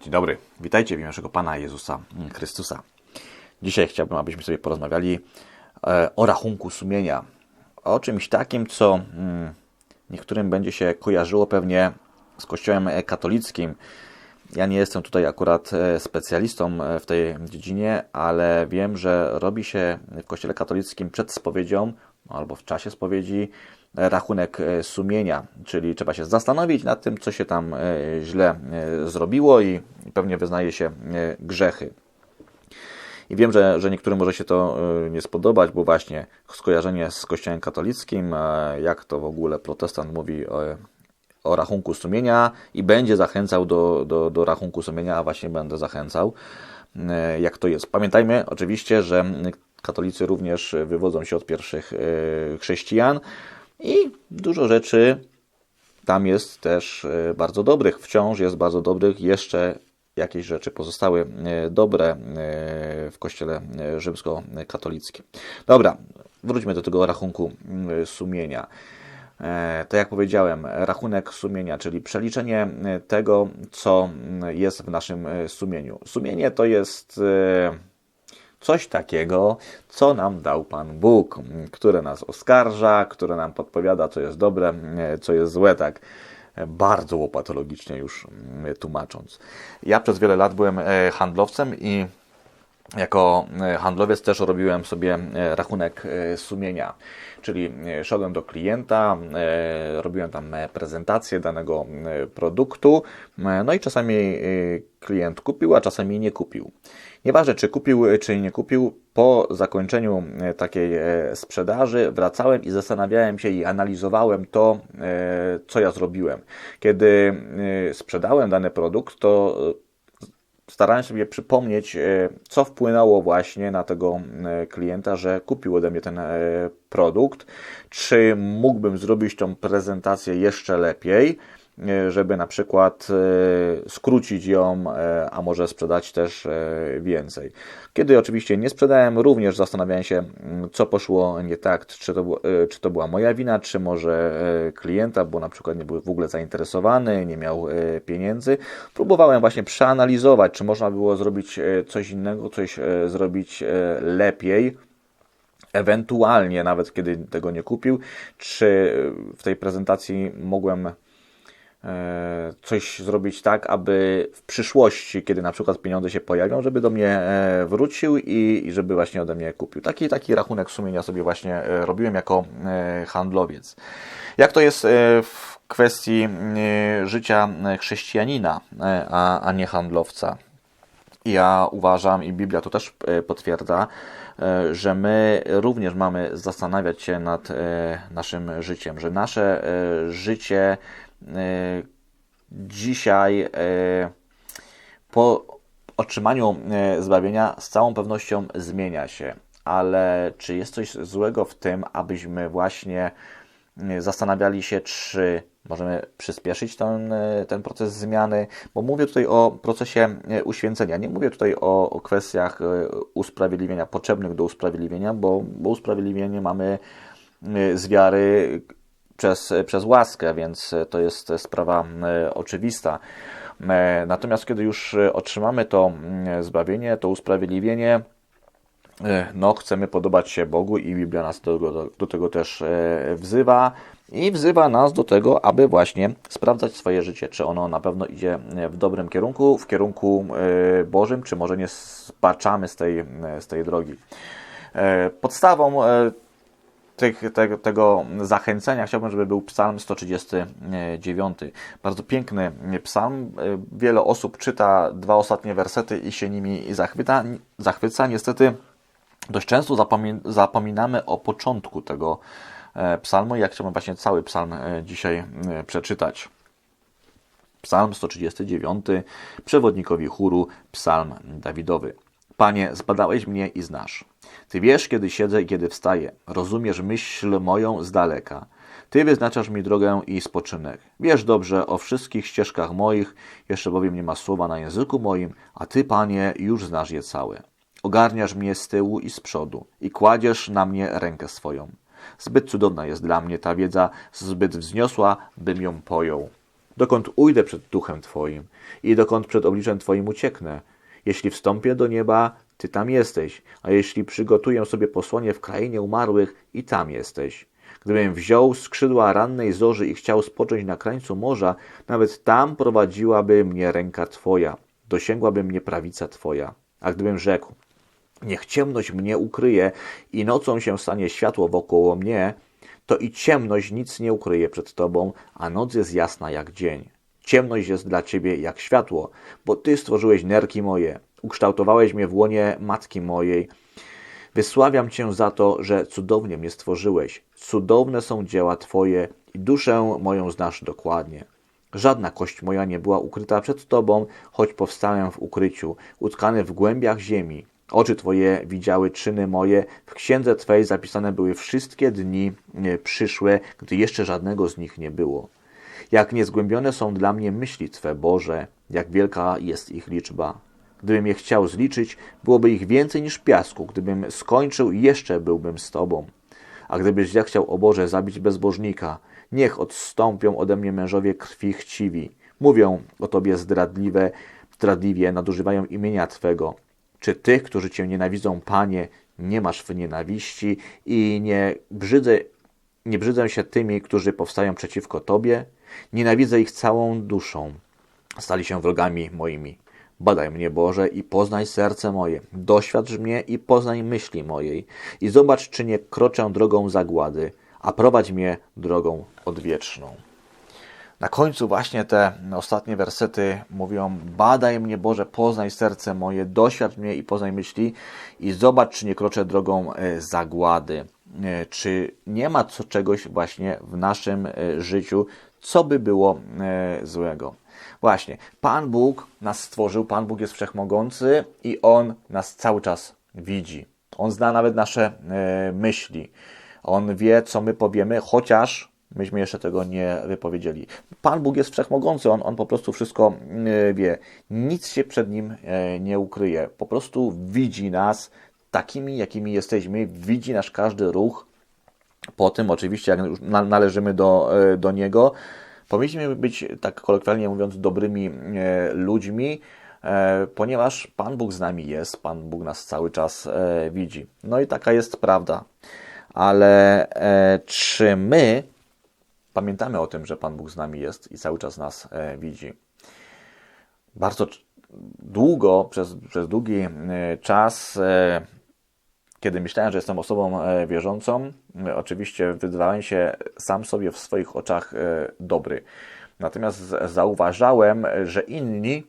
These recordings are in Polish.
Dzień dobry, witajcie w imię naszego Pana Jezusa Chrystusa. Dzisiaj chciałbym, abyśmy sobie porozmawiali e, o rachunku sumienia. O czymś takim, co mm, niektórym będzie się kojarzyło pewnie z Kościołem katolickim. Ja nie jestem tutaj akurat e, specjalistą e, w tej dziedzinie, ale wiem, że robi się w Kościele katolickim przed spowiedzią albo w czasie spowiedzi rachunek sumienia, czyli trzeba się zastanowić nad tym, co się tam źle zrobiło i pewnie wyznaje się grzechy. I wiem, że, że niektórym może się to nie spodobać, bo właśnie skojarzenie z Kościołem katolickim, jak to w ogóle protestant mówi o, o rachunku sumienia i będzie zachęcał do, do, do rachunku sumienia, a właśnie będę zachęcał, jak to jest. Pamiętajmy oczywiście, że katolicy również wywodzą się od pierwszych chrześcijan i dużo rzeczy tam jest też bardzo dobrych. Wciąż jest bardzo dobrych. Jeszcze jakieś rzeczy pozostały dobre w kościele rzymskokatolickim. Dobra, wróćmy do tego rachunku sumienia. Tak jak powiedziałem, rachunek sumienia, czyli przeliczenie tego, co jest w naszym sumieniu. Sumienie to jest coś takiego, co nam dał Pan Bóg, które nas oskarża, które nam podpowiada, co jest dobre, co jest złe, tak bardzo łopatologicznie już tłumacząc. Ja przez wiele lat byłem handlowcem i jako handlowiec też robiłem sobie rachunek sumienia, czyli szedłem do klienta, robiłem tam prezentację danego produktu, no i czasami klient kupił, a czasami nie kupił. Nieważne, czy kupił, czy nie kupił, po zakończeniu takiej sprzedaży wracałem i zastanawiałem się i analizowałem to, co ja zrobiłem. Kiedy sprzedałem dany produkt, to starałem sobie przypomnieć, co wpłynęło właśnie na tego klienta, że kupił ode mnie ten produkt, czy mógłbym zrobić tą prezentację jeszcze lepiej, żeby na przykład skrócić ją, a może sprzedać też więcej. Kiedy oczywiście nie sprzedałem, również zastanawiałem się, co poszło nie tak, czy to, czy to była moja wina, czy może klienta, bo na przykład nie był w ogóle zainteresowany, nie miał pieniędzy. Próbowałem właśnie przeanalizować, czy można było zrobić coś innego, coś zrobić lepiej ewentualnie nawet kiedy tego nie kupił, czy w tej prezentacji mogłem coś zrobić tak, aby w przyszłości, kiedy na przykład pieniądze się pojawią, żeby do mnie wrócił i, żeby właśnie ode mnie kupił. Taki, taki rachunek sumienia sobie właśnie robiłem jako handlowiec. Jak to jest w kwestii życia chrześcijanina, a nie handlowca? Ja uważam, i Biblia to też potwierdza, że my również mamy zastanawiać się nad naszym życiem, że nasze życie dzisiaj po otrzymaniu zbawienia z całą pewnością zmienia się. Ale czy jest coś złego w tym, abyśmy właśnie zastanawiali się, czy możemy przyspieszyć ten, ten proces zmiany? Bo mówię tutaj o procesie uświęcenia. Nie mówię tutaj o, o kwestiach usprawiedliwienia, potrzebnych do usprawiedliwienia, bo, bo usprawiedliwienie mamy z wiary przez, przez łaskę, więc to jest sprawa oczywista. Natomiast kiedy już otrzymamy to zbawienie, to usprawiedliwienie, no, chcemy podobać się Bogu i Biblia nas do, do, do tego też wzywa i wzywa nas do tego, aby właśnie sprawdzać swoje życie, czy ono na pewno idzie w dobrym kierunku, w kierunku Bożym, czy może nie spaczamy z tej, z tej drogi. Podstawą tych, te, tego zachęcenia chciałbym, żeby był psalm 139. Bardzo piękny psalm. Wiele osób czyta dwa ostatnie wersety i się nimi zachwyca. zachwyca. Niestety dość często zapominamy o początku tego psalmu. Ja chciałbym właśnie cały psalm dzisiaj przeczytać. Psalm 139, przewodnikowi chóru, psalm Dawidowy. Panie, zbadałeś mnie i znasz. Ty wiesz, kiedy siedzę i kiedy wstaję. Rozumiesz myśl moją z daleka. Ty wyznaczasz mi drogę i spoczynek. Wiesz dobrze o wszystkich ścieżkach moich, jeszcze bowiem nie ma słowa na języku moim, a Ty, Panie, już znasz je całe. Ogarniasz mnie z tyłu i z przodu i kładziesz na mnie rękę swoją. Zbyt cudowna jest dla mnie ta wiedza, zbyt wzniosła, bym ją pojął. Dokąd ujdę przed duchem Twoim i dokąd przed obliczem Twoim ucieknę? Jeśli wstąpię do nieba, Ty tam jesteś, a jeśli przygotuję sobie posłanie w krainie umarłych, i tam jesteś. Gdybym wziął skrzydła rannej zorzy i chciał spocząć na krańcu morza, nawet tam prowadziłaby mnie ręka Twoja, dosięgłaby mnie prawica Twoja. A gdybym rzekł, niech ciemność mnie ukryje i nocą się stanie światło wokoło mnie, to i ciemność nic nie ukryje przed Tobą, a noc jest jasna jak dzień. Ciemność jest dla Ciebie jak światło, bo Ty stworzyłeś nerki moje, ukształtowałeś mnie w łonie matki mojej. Wysławiam Cię za to, że cudownie mnie stworzyłeś. Cudowne są dzieła Twoje i duszę moją znasz dokładnie. Żadna kość moja nie była ukryta przed Tobą, choć powstałem w ukryciu, utkany w głębiach ziemi. Oczy Twoje widziały czyny moje, w księdze Twej zapisane były wszystkie dni przyszłe, gdy jeszcze żadnego z nich nie było. Jak niezgłębione są dla mnie myśli Twe, Boże, jak wielka jest ich liczba. Gdybym je chciał zliczyć, byłoby ich więcej niż piasku. Gdybym skończył, jeszcze byłbym z Tobą. A gdybyś zechciał, o Boże, zabić bezbożnika, niech odstąpią ode mnie mężowie krwi chciwi. Mówią o Tobie zdradliwe, zdradliwie, nadużywają imienia Twego. Czy tych, którzy Cię nienawidzą, Panie, nie masz w nienawiści i nie brzydzę, nie brzydzę się tymi, którzy powstają przeciwko Tobie? Nienawidzę ich całą duszą. Stali się wrogami moimi. Badaj mnie, Boże, i poznaj serce moje. Doświadcz mnie i poznaj myśli mojej. I zobacz, czy nie kroczę drogą zagłady, a prowadź mnie drogą odwieczną. Na końcu właśnie te ostatnie wersety mówią: Badaj mnie, Boże, poznaj serce moje, doświadcz mnie i poznaj myśli, i zobacz, czy nie kroczę drogą e, zagłady. E, czy nie ma co czegoś właśnie w naszym e, życiu, co by było złego. Właśnie, Pan Bóg nas stworzył, Pan Bóg jest wszechmogący i On nas cały czas widzi. On zna nawet nasze myśli. On wie, co my powiemy, chociaż myśmy jeszcze tego nie wypowiedzieli. Pan Bóg jest wszechmogący, on, on po prostu wszystko e, wie. Nic się przed nim e, nie ukryje. Po prostu widzi nas takimi, jakimi jesteśmy, widzi nasz każdy ruch. Po tym, oczywiście, jak już należymy do, e, do Niego, powinniśmy być, tak kolokwialnie mówiąc, dobrymi ludźmi, ponieważ Pan Bóg z nami jest, Pan Bóg nas cały czas widzi. No i taka jest prawda. Ale czy my pamiętamy o tym, że Pan Bóg z nami jest i cały czas nas e, widzi. Bardzo długo, przez, przez długi e, czas, e, kiedy myślałem, że jestem osobą wierzącą, oczywiście wydawałem się sam sobie w swoich oczach dobry. Natomiast zauważałem, że inni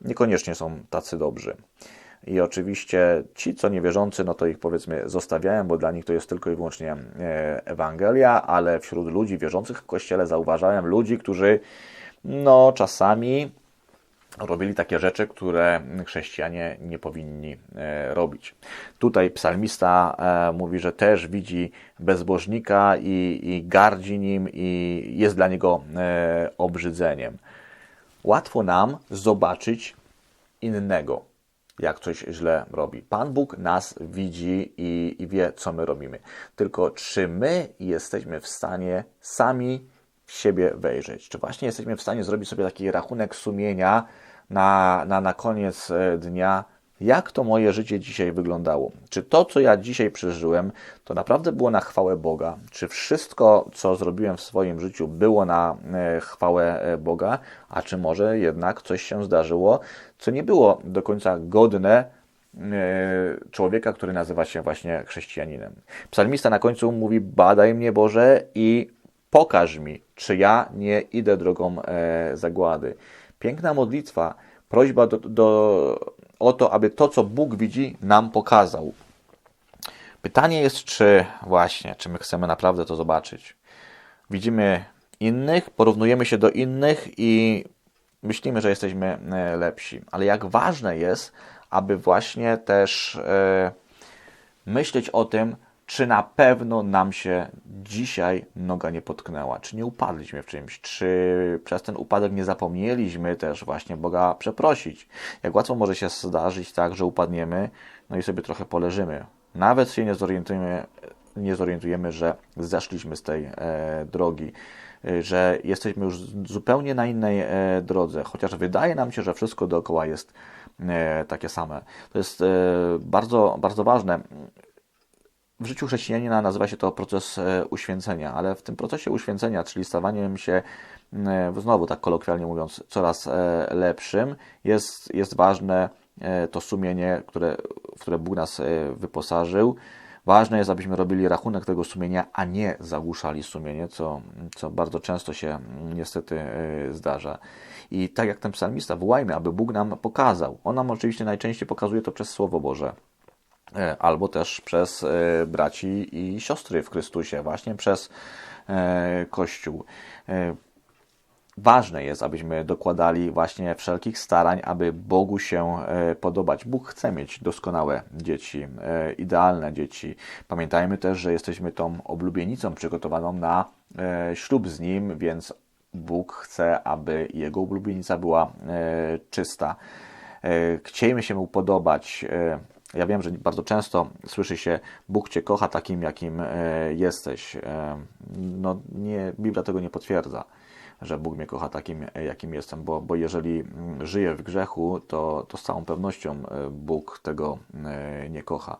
niekoniecznie są tacy dobrzy. I oczywiście ci, co niewierzący, no to ich powiedzmy zostawiałem, bo dla nich to jest tylko i wyłącznie e, Ewangelia, ale wśród ludzi wierzących w Kościele zauważałem ludzi, którzy no czasami robili takie rzeczy, które chrześcijanie nie powinni e, robić. Tutaj psalmista e, mówi, że też widzi bezbożnika i, i gardzi nim i jest dla niego obrzydzeniem. Łatwo nam zobaczyć innego, jak coś źle robi. Pan Bóg nas widzi i, i wie, co my robimy. Tylko czy my jesteśmy w stanie sami w siebie wejrzeć? Czy właśnie jesteśmy w stanie zrobić sobie taki rachunek sumienia na, na, na koniec e, dnia, jak to moje życie dzisiaj wyglądało. Czy to, co ja dzisiaj przeżyłem, to naprawdę było na chwałę Boga? Czy wszystko, co zrobiłem w swoim życiu, było na e, chwałę e, Boga? A czy może jednak coś się zdarzyło, co nie było do końca godne człowieka, który nazywa się właśnie chrześcijaninem? Psalmista na końcu mówi: Badaj mnie, Boże, i pokaż mi, czy ja nie idę drogą zagłady. Piękna modlitwa, prośba do, do o to, aby to, co Bóg widzi, nam pokazał. Pytanie jest, czy właśnie, czy my chcemy naprawdę to zobaczyć. Widzimy innych, porównujemy się do innych i myślimy, że jesteśmy e, lepsi. Ale jak ważne jest, aby właśnie też e, myśleć o tym, czy na pewno nam się dzisiaj noga nie potknęła, czy nie upadliśmy w czymś, czy przez ten upadek nie zapomnieliśmy też właśnie Boga przeprosić. Jak łatwo może się zdarzyć tak, że upadniemy, no i sobie trochę poleżymy. Nawet się nie zorientujemy, nie zorientujemy że zeszliśmy z tej e, drogi. y, że jesteśmy już zupełnie na innej e, drodze, chociaż wydaje nam się, że wszystko dookoła jest e, takie same. To jest e, bardzo, bardzo ważne. W życiu chrześcijanina nazywa się to proces uświęcenia, ale w tym procesie uświęcenia, czyli stawaniem się znowu tak kolokwialnie mówiąc, coraz lepszym, jest, jest ważne to sumienie, które, w które Bóg nas wyposażył, Ważne jest, abyśmy robili rachunek tego sumienia, a nie zagłuszali sumienie, co, co bardzo często się niestety e, zdarza. I tak jak ten psalmista, wołajmy, aby Bóg nam pokazał. On nam oczywiście najczęściej pokazuje to przez Słowo Boże e, albo też przez e, braci i siostry w Chrystusie, właśnie przez Kościół. Ważne jest, abyśmy dokładali właśnie wszelkich starań, aby Bogu się e, podobać. Bóg chce mieć doskonałe dzieci, e, idealne dzieci. Pamiętajmy też, że jesteśmy tą oblubienicą przygotowaną na e, ślub z Nim, więc Bóg chce, aby Jego oblubienica była czysta. Chciejmy się Mu podobać. Ja wiem, że bardzo często słyszy się, Bóg Cię kocha takim, jakim jesteś. No nie, Biblia tego nie potwierdza że Bóg mnie kocha takim, jakim jestem, bo, bo jeżeli mm, żyję w grzechu, to, to z całą pewnością e, Bóg tego e, nie kocha.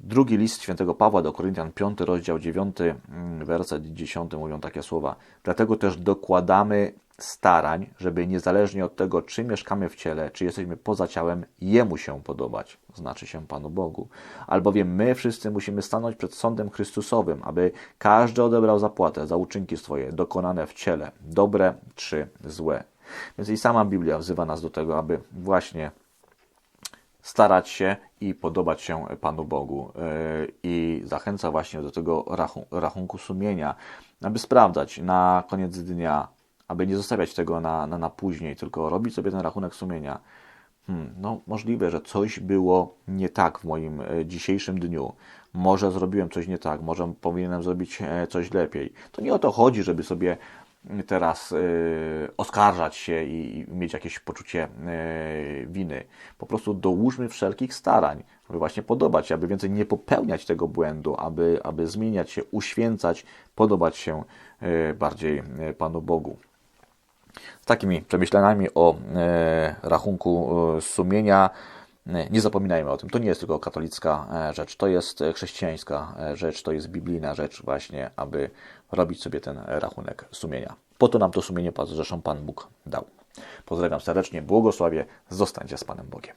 Drugi list świętego Pawła do Koryntian, 5 rozdział 9, mm, werset 10 mówią takie słowa. Dlatego też dokładamy starań, żeby niezależnie od tego, czy mieszkamy w ciele, czy jesteśmy poza ciałem, Jemu się podobać, znaczy się Panu Bogu. Albowiem my wszyscy musimy stanąć przed sądem Chrystusowym, aby każdy odebrał zapłatę za uczynki swoje, dokonane w ciele, dobre czy złe. Więc i sama Biblia wzywa nas do tego, aby właśnie starać się i podobać się Panu Bogu. E, I zachęca właśnie do tego rachunku sumienia, aby sprawdzać na koniec dnia, aby nie zostawiać tego na, na, na później, tylko robić sobie ten rachunek sumienia. Hmm, no, możliwe, że coś było nie tak w moim e, dzisiejszym dniu. Może zrobiłem coś nie tak, może powinienem zrobić e, coś lepiej. To nie o to chodzi, żeby sobie teraz y, oskarżać się i, i, mieć jakieś poczucie y, winy. Po prostu dołóżmy wszelkich starań, aby właśnie podobać się, aby więcej nie popełniać tego błędu, aby, aby zmieniać się, uświęcać, podobać się y, bardziej Panu Bogu. Z takimi przemyśleniami o rachunku sumienia nie zapominajmy o tym. To nie jest tylko katolicka rzecz, to jest chrześcijańska rzecz, to jest biblijna rzecz właśnie, aby robić sobie ten rachunek sumienia. Po to nam to sumienie zresztą Pan Bóg dał. Pozdrawiam serdecznie, błogosławie, zostańcie z Panem Bogiem.